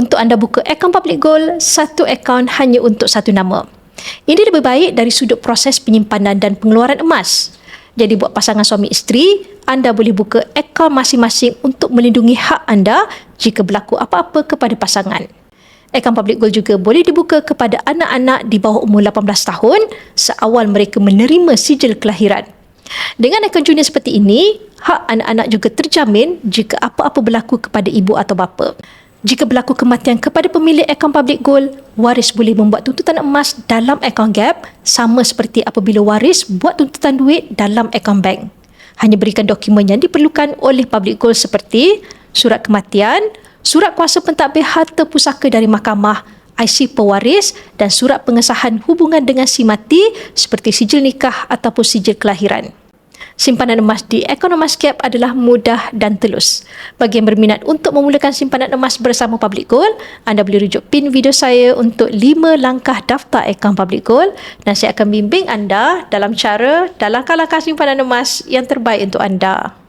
untuk anda buka akaun Public Gold, satu akaun hanya untuk satu nama. Ini lebih baik dari sudut proses penyimpanan dan pengeluaran emas. Jadi buat pasangan suami isteri, anda boleh buka akaun masing-masing untuk melindungi hak anda jika berlaku apa-apa kepada pasangan. Akaun Public Gold juga boleh dibuka kepada anak-anak di bawah umur 18 tahun seawal mereka menerima sijil kelahiran. Dengan akaun junior seperti ini, hak anak-anak juga terjamin jika apa-apa berlaku kepada ibu atau bapa. Jika berlaku kematian kepada pemilik akaun Public Gold, waris boleh membuat tuntutan emas dalam akaun gap sama seperti apabila waris buat tuntutan duit dalam akaun bank. Hanya berikan dokumen yang diperlukan oleh Public Gold seperti surat kematian, surat kuasa pentadbir harta pusaka dari mahkamah, IC pewaris dan surat pengesahan hubungan dengan si mati seperti sijil nikah ataupun sijil kelahiran. Simpanan emas di Emas Cap adalah mudah dan telus. Bagi yang berminat untuk memulakan simpanan emas bersama Public Gold, anda boleh rujuk pin video saya untuk 5 langkah daftar akaun Public Gold dan saya akan bimbing anda dalam cara dan langkah-langkah simpanan emas yang terbaik untuk anda.